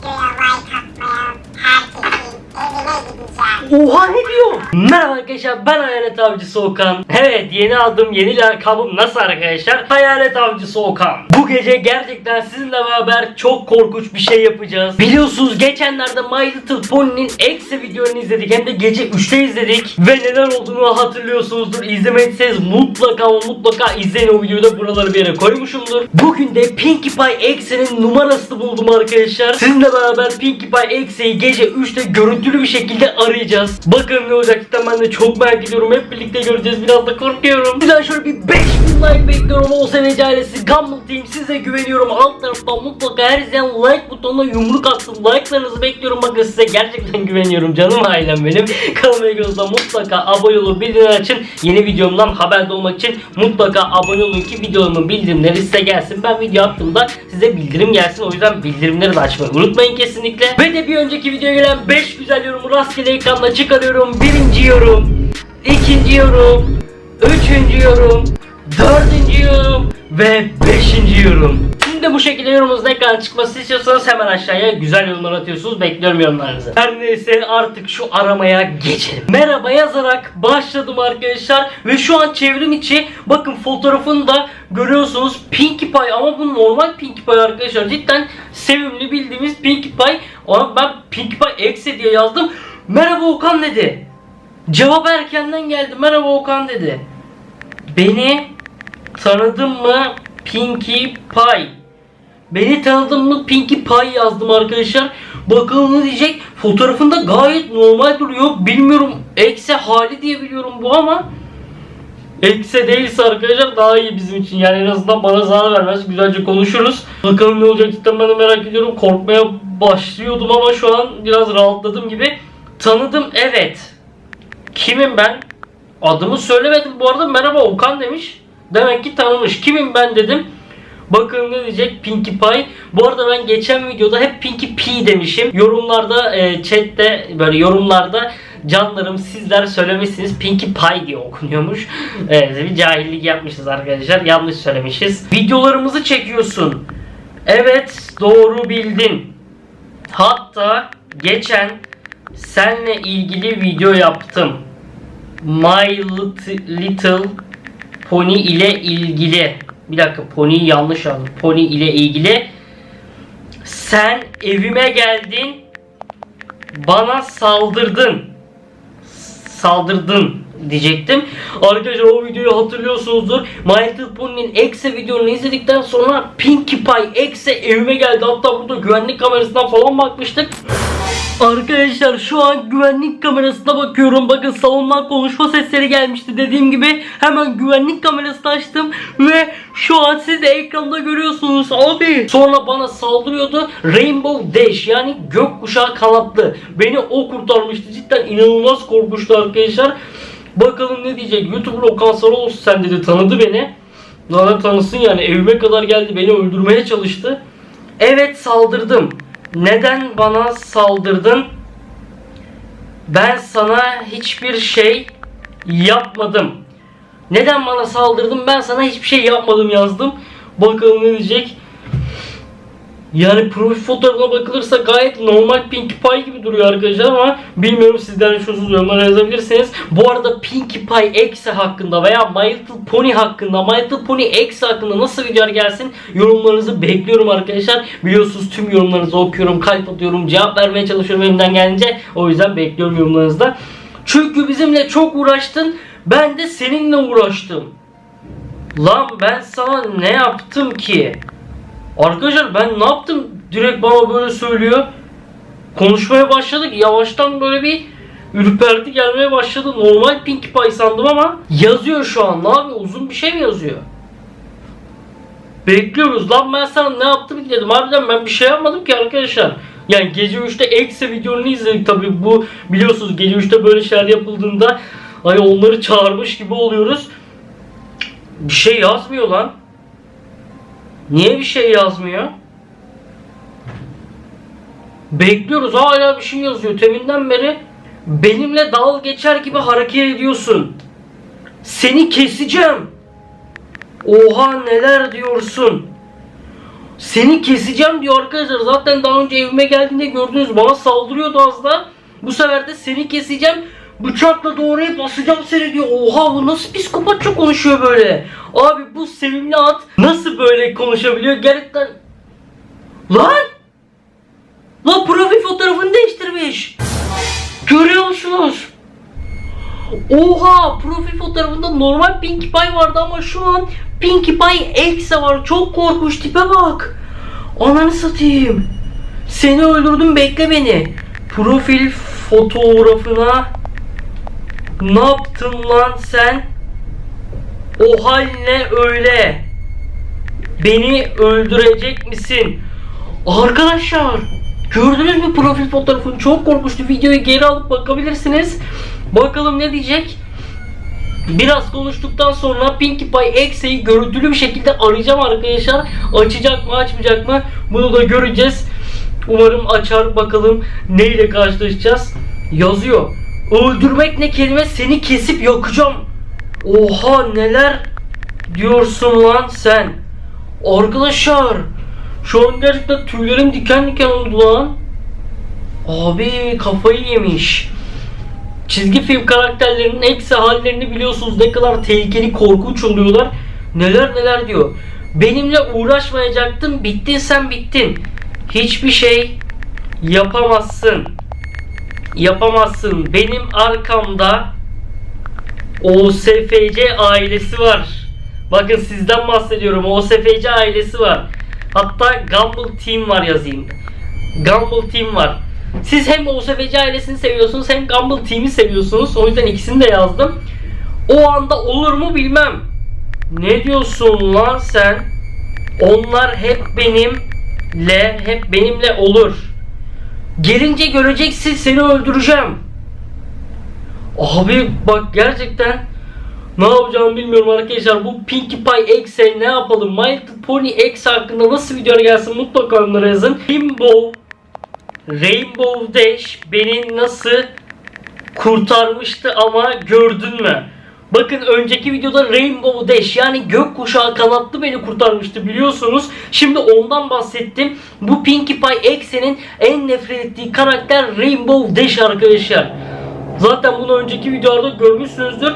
videoya like atmayan herkesin evine gideceğim. Oha ne diyor? Merhaba arkadaşlar ben Hayalet Avcısı Okan. Evet yeni aldığım yeni lakabım nasıl arkadaşlar? Hayalet Avcısı Okan. Bu gece gerçekten sizinle beraber çok korkunç bir şey yapacağız. Biliyorsunuz geçenlerde My Little Pony'nin eksi videolarını izledik. Hem de gece 3'te izledik. Ve neler olduğunu hatırlıyorsunuzdur. İzlemediyseniz mutlaka mutlaka izleyin o videoyu da buraları bir yere koymuşumdur. Bugün de Pinkie Pie Exe'nin numarasını buldum arkadaşlar. Sizinle beraber Pinkie Pie Exe'yi gece 3'te görüntülü bir şekilde arayacağız. Bakalım ne olacak cidden ben de çok merak ediyorum. Hep birlikte göreceğiz. Biraz da korkuyorum. Güzel şöyle bir 5000 like bekliyorum. O seveci ailesi Gumball Team size güveniyorum. Alt taraftan mutlaka her izleyen like butonuna yumruk atsın. Like'larınızı bekliyorum. Bakın size gerçekten güveniyorum. Canım ailem benim. Kanalıma videoda mutlaka abone olun. Bildirimleri açın. Yeni videomdan haberdar olmak için mutlaka abone olun ki videomun bildirimleri size gelsin. Ben video attığımda size bildirim gelsin. O yüzden bildirimleri de açmayı unutmayın kesinlikle. Ve de bir önceki videoya gelen 5 güzel yorumu rastgele ekranda çıkarıyorum. Birinci yorum, ikinci yorum, üçüncü yorum, dördüncü yorum ve beşinci yorum. De bu şekilde yorumunuzun ekrana çıkması istiyorsanız hemen aşağıya güzel yorumlar atıyorsunuz. Bekliyorum yorumlarınızı. Her neyse artık şu aramaya geçelim. Merhaba yazarak başladım arkadaşlar. Ve şu an çevrim içi bakın fotoğrafını da görüyorsunuz. Pinkie Pie ama bu normal Pinkie Pie arkadaşlar. Cidden sevimli bildiğimiz Pinkie Pie. Ama ben Pinkie Pie diye yazdım. Merhaba Okan dedi. Cevap erkenden geldi. Merhaba Okan dedi. Beni tanıdın mı Pinkie Pie? Beni tanıdın mı Pinkie Pie yazdım arkadaşlar. Bakalım ne diyecek. Fotoğrafında gayet normal duruyor. Bilmiyorum ekse hali diye biliyorum bu ama Ekse değilse arkadaşlar daha iyi bizim için. Yani en azından bana zarar vermez. Güzelce konuşuruz. Bakalım ne olacak cidden ben de merak ediyorum. Korkmaya başlıyordum ama şu an biraz rahatladım gibi. Tanıdım evet. Kimim ben? Adımı söylemedim bu arada. Merhaba Okan demiş. Demek ki tanımış. Kimim ben dedim. Bakın ne diyecek Pinkie Pie. Bu arada ben geçen videoda hep Pinkie Pie demişim. Yorumlarda, e, chatte böyle yorumlarda canlarım sizler söylemişsiniz Pinkie Pie diye okunuyormuş. Evet, bir cahillik yapmışız arkadaşlar. Yanlış söylemişiz. Videolarımızı çekiyorsun. Evet doğru bildin. Hatta geçen senle ilgili video yaptım. My Lit- Little Pony ile ilgili. Bir dakika Pony'yi yanlış yazdım. Pony ile ilgili. Sen evime geldin. Bana saldırdın. Saldırdın diyecektim. Arkadaşlar o videoyu hatırlıyorsunuzdur. My Little Pony'nin Exe videonu izledikten sonra Pinkie Pie Exe evime geldi. Hatta burada güvenlik kamerasından falan bakmıştık. Arkadaşlar şu an güvenlik kamerasına bakıyorum. Bakın salondan konuşma sesleri gelmişti dediğim gibi. Hemen güvenlik kamerasını açtım ve şu an siz de ekranda görüyorsunuz abi. Sonra bana saldırıyordu. Rainbow Dash yani gökkuşağı kanatlı. Beni o kurtarmıştı. Cidden inanılmaz korkmuştu arkadaşlar. Bakalım ne diyecek. YouTuber Okan Sarıoğlu sen dedi tanıdı beni. Zaten tanısın yani evime kadar geldi beni öldürmeye çalıştı. Evet saldırdım. Neden bana saldırdın? Ben sana hiçbir şey yapmadım. Neden bana saldırdın? Ben sana hiçbir şey yapmadım yazdım. Bakalım ne diyecek. Yani profil fotoğrafına bakılırsa gayet normal Pinkie Pie gibi duruyor arkadaşlar ama bilmiyorum sizler şusuz yorumlara yazabilirsiniz. Bu arada Pinkie Pie Exe hakkında veya My Little Pony hakkında, My Little Pony Exe hakkında nasıl videolar gelsin yorumlarınızı bekliyorum arkadaşlar. Biliyorsunuz tüm yorumlarınızı okuyorum, kalp atıyorum, cevap vermeye çalışıyorum elimden gelince. O yüzden bekliyorum yorumlarınızı da. Çünkü bizimle çok uğraştın, ben de seninle uğraştım. Lan ben sana ne yaptım ki? Arkadaşlar ben ne yaptım? Direkt bana böyle söylüyor. Konuşmaya başladık. Yavaştan böyle bir ürperti gelmeye başladı. Normal Pinkie Pie sandım ama yazıyor şu an. Ne yapıyor? Uzun bir şey mi yazıyor? Bekliyoruz. Lan ben sana ne yaptım dedim. Harbiden ben bir şey yapmadım ki arkadaşlar. Yani gece 3'te Exe videonu izledik tabi bu biliyorsunuz gece 3'te böyle şeyler yapıldığında hani onları çağırmış gibi oluyoruz. Bir şey yazmıyor lan. Niye bir şey yazmıyor? Bekliyoruz hala bir şey yazıyor. Teminden beri benimle dalga geçer gibi hareket ediyorsun. Seni keseceğim. Oha neler diyorsun. Seni keseceğim diyor arkadaşlar. Zaten daha önce evime geldiğinde gördünüz bana saldırıyordu az da. Bu sefer de seni keseceğim. Bıçakla doğrayıp basacağım seni diyor. Oha bu nasıl psikopatça konuşuyor böyle. Abi bu sevimli at nasıl böyle konuşabiliyor gerçekten. Lan! Lan profil fotoğrafını değiştirmiş. Görüyor musunuz? Oha profil fotoğrafında normal Pinkie Pie vardı ama şu an Pinkie Pie Exe var. Çok korkunç tipe bak. Ananı satayım. Seni öldürdüm bekle beni. Profil fotoğrafına ne yaptın lan sen? O hal ne öyle? Beni öldürecek misin? Arkadaşlar gördünüz mü profil fotoğrafını? Çok korkmuştu. Videoyu geri alıp bakabilirsiniz. Bakalım ne diyecek? Biraz konuştuktan sonra Pinkie Pie X'e'yi görüntülü bir şekilde arayacağım arkadaşlar. Açacak mı açmayacak mı? Bunu da göreceğiz. Umarım açar bakalım neyle karşılaşacağız. Yazıyor. Öldürmek ne kelime seni kesip yakacağım. Oha neler diyorsun lan sen. Arkadaşlar şu an gerçekten tüylerim diken diken oldu lan. Abi kafayı yemiş. Çizgi film karakterlerinin eksi hallerini biliyorsunuz ne kadar tehlikeli korkunç oluyorlar. Neler neler diyor. Benimle uğraşmayacaktın bittin sen bittin. Hiçbir şey yapamazsın. Yapamazsın. Benim arkamda OSFC ailesi var. Bakın sizden bahsediyorum. OSFC ailesi var. Hatta Gumball Team var yazayım. Gumball Team var. Siz hem OSFC ailesini seviyorsunuz hem Gumball Team'i seviyorsunuz. O yüzden ikisini de yazdım. O anda olur mu bilmem. Ne diyorsun lan sen? Onlar hep benimle, hep benimle olur. Gelince göreceksin seni öldüreceğim. Abi bak gerçekten ne yapacağımı bilmiyorum arkadaşlar. Bu Pinkie Pie X'e ne yapalım? My Little Pony X hakkında nasıl videolar gelsin mutlaka onlara yazın. Rainbow Rainbow Dash beni nasıl kurtarmıştı ama gördün mü? Bakın önceki videoda Rainbow Dash yani gökkuşağı kanatlı beni kurtarmıştı biliyorsunuz. Şimdi ondan bahsettim. Bu Pinkie Pie X'e'nin en nefret ettiği karakter Rainbow Dash arkadaşlar. Zaten bunu önceki videolarda görmüşsünüzdür.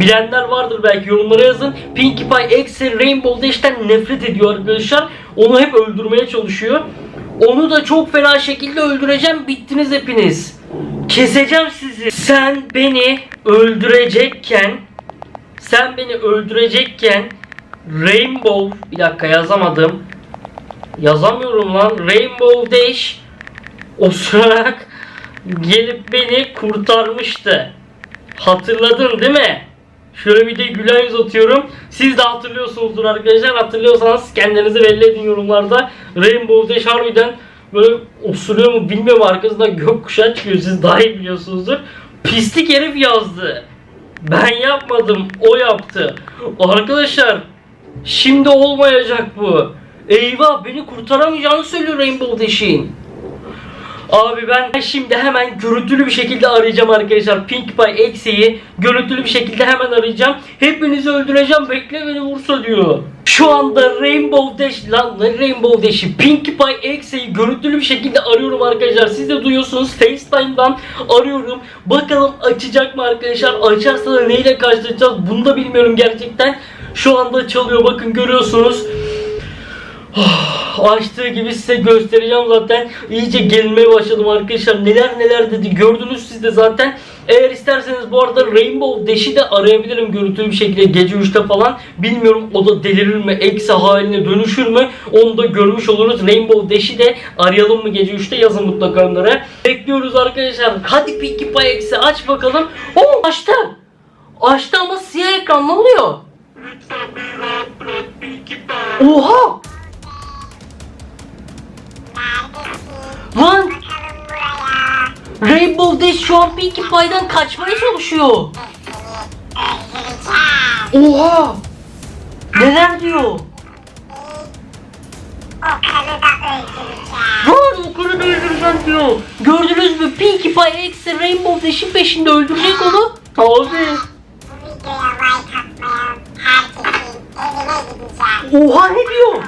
Bilenler vardır belki yorumlara yazın. Pinkie Pie X'e Rainbow Dash'ten nefret ediyor arkadaşlar. Onu hep öldürmeye çalışıyor. Onu da çok fena şekilde öldüreceğim. Bittiniz hepiniz. Keseceğim sizi. Sen beni öldürecekken sen beni öldürecekken Rainbow bir dakika yazamadım. Yazamıyorum lan. Rainbow Dash osurarak gelip beni kurtarmıştı. Hatırladın değil mi? Şöyle bir de gülen yüz atıyorum. Siz de hatırlıyorsunuzdur arkadaşlar. Hatırlıyorsanız kendinizi belli edin yorumlarda. Rainbow Dash harbiden böyle osuruyor mu bilmiyorum arkasından gökkuşağı çıkıyor. Siz daha iyi biliyorsunuzdur. Pislik herif yazdı. Ben yapmadım. O yaptı. Arkadaşlar şimdi olmayacak bu. Eyvah beni kurtaramayacağını söylüyor Rainbow Dash'in. Abi ben şimdi hemen görüntülü bir şekilde arayacağım arkadaşlar. Pink Pie X'e'yi görüntülü bir şekilde hemen arayacağım. Hepinizi öldüreceğim. Bekle beni vursa diyor. Şu anda Rainbow Dash lan Rainbow Dash'i Pink Pie X'e'yi görüntülü bir şekilde arıyorum arkadaşlar. Siz de duyuyorsunuz. FaceTime'dan arıyorum. Bakalım açacak mı arkadaşlar? Açarsa da neyle karşılaşacağız? Bunu da bilmiyorum gerçekten. Şu anda çalıyor bakın görüyorsunuz. Açtığı gibi size göstereceğim zaten. İyice gelmeye başladım arkadaşlar. Neler neler dedi gördünüz siz de zaten. Eğer isterseniz bu arada Rainbow Dash'i de arayabilirim görüntülü bir şekilde gece 3'te falan. Bilmiyorum o da delirir mi, eksi haline dönüşür mü? Onu da görmüş oluruz. Rainbow Dash'i de arayalım mı gece 3'te yazın mutlaka onlara. Bekliyoruz arkadaşlar. Hadi Pinkie Pie eksi aç bakalım. Oo açtı. Açtı ama siyah ekran ne oluyor? Oha! Lan. Rainbow Dash şu an Pinkie Pie'den kaçmaya çalışıyor. Oha! Neler diyor? Lan o karı da öldüreceğim diyor. Gördünüz mü? Pinkie Pie eksi Rainbow Dash'in peşinde öldürecek onu. Abi. Oha ne diyor?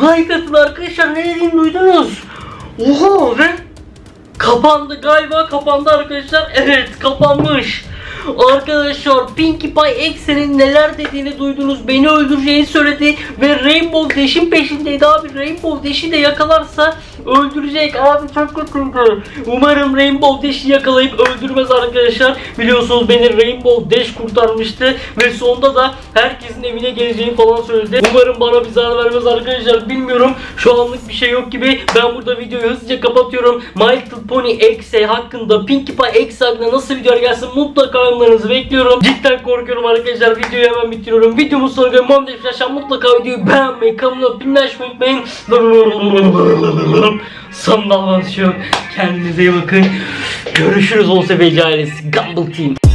Like atın arkadaşlar ne dediğimi duydunuz. Oha ve kapandı galiba kapandı arkadaşlar. Evet kapanmış. Arkadaşlar Pinkie Pie Exe'nin neler dediğini duydunuz. Beni öldüreceğini söyledi ve Rainbow Dash'in peşindeydi abi. Rainbow Dash'i de yakalarsa öldürecek abi çok kötüydü. Umarım Rainbow Dash'i yakalayıp öldürmez arkadaşlar. Biliyorsunuz beni Rainbow Dash kurtarmıştı ve sonunda da herkesin evine geleceğini falan söyledi. Umarım bana bir zarar vermez arkadaşlar. Bilmiyorum. Şu anlık bir şey yok gibi. Ben burada videoyu hızlıca kapatıyorum. My Little Pony Exe hakkında Pinkie Pie Exe hakkında nasıl videolar gelsin mutlaka yorumlarınızı bekliyorum. Cidden korkuyorum arkadaşlar. Videoyu hemen bitiriyorum. Videomun sonuna göre Monday Flash'tan mutlaka videoyu beğenmeyi, kanalıma pinleşmeyi unutmayın. Son dalması yok. Kendinize iyi bakın. Görüşürüz Olsa Feci ailesi. Gumball Team.